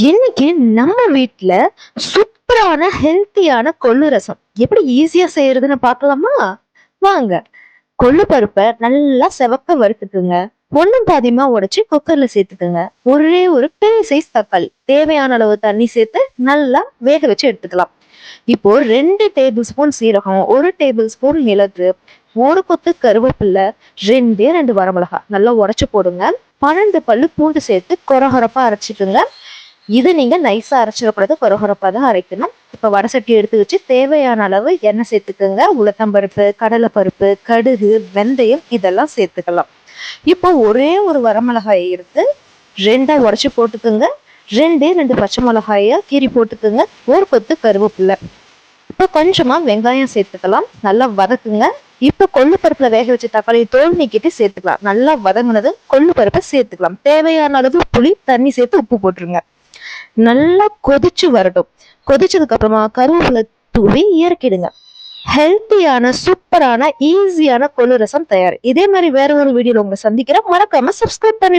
இன்னைக்கு நம்ம வீட்டுல சூப்பரான ஹெல்த்தியான கொள்ளு ரசம். எப்படி ஈஸியா செய்யறதுன்னு பார்க்கலாமா? வாங்க. கொள்ளு பருப்பை நல்லா செவக்க வறுத்துக்குங்க. ஒண்ணும் பாதியமா உடைச்சு குக்கர்ல சேர்த்துக்குங்க. ஒரே ஒரு பெரிய சைஸ் தக்காளி. தேவையான அளவு தண்ணி சேர்த்து நல்லா வேக வச்சு எடுத்துக்கலாம். இப்போ ரெண்டு டேபிள் ஸ்பூன் சீரகம் ஒரு டேபிள் ஸ்பூன் மிளகு ஒரு கொத்து கருவேப்பில்லை ரெண்டே ரெண்டு வரமிளகா நல்லா உடைச்சு போடுங்க. பன்னெண்டு பல்லு பூண்டு சேர்த்து கொரகொரப்பா அரைச்சிக்கோங்க. இது நீங்க நைஸா அரைச்சிடக்கூடாது கொரகொரப்பா தான் அரைக்கணும். இப்ப வடசட்டி எடுத்து வச்சு தேவையான அளவு எண்ணெய் சேர்த்துக்கோங்க. உளுத்தம்பருப்பு கடலைப்பருப்பு கடுகு வெந்தயம் இதெல்லாம் சேர்த்துக்கலாம். இப்போ ஒரே ஒரு வரமிளகாயை எடுத்து ரெண்டா உடச்சி போட்டுக்கோங்க. ரெண்டே ரெண்டு பச்சை மிளகாயை கீறி போட்டுக்கோங்க. ஒரு கொத்து கருவேப்பில்லை இப்போ கொஞ்சமா வெங்காயம் சேர்த்துக்கலாம். நல்லா வதக்குங்க. இப்போ கொள்ளு பருப்புல வேக வச்ச தக்காளி தோல் நீக்கிட்டு சேர்த்துக்கலாம். நல்லா வதங்கினது கொள்ளு பருப்பை சேர்த்துக்கலாம். தேவையான அளவு புளி தண்ணி சேர்த்து உப்பு போட்டுருங்க. நல்லா கொதிச்சு வரட்டும். கொதிச்சதுக்கு அப்புறமா கருவேப்பிலை தூவி இறக்கிடுங்க. ஹெல்த்தியான சூப்பரான ஈஸியான கொள்ளு ரசம் தயார். இதே மாதிரி வேற ஒரு வீடியோல உங்களை சந்திக்கிறேன். மறக்காம சப்ஸ்கிரைப் பண்ணி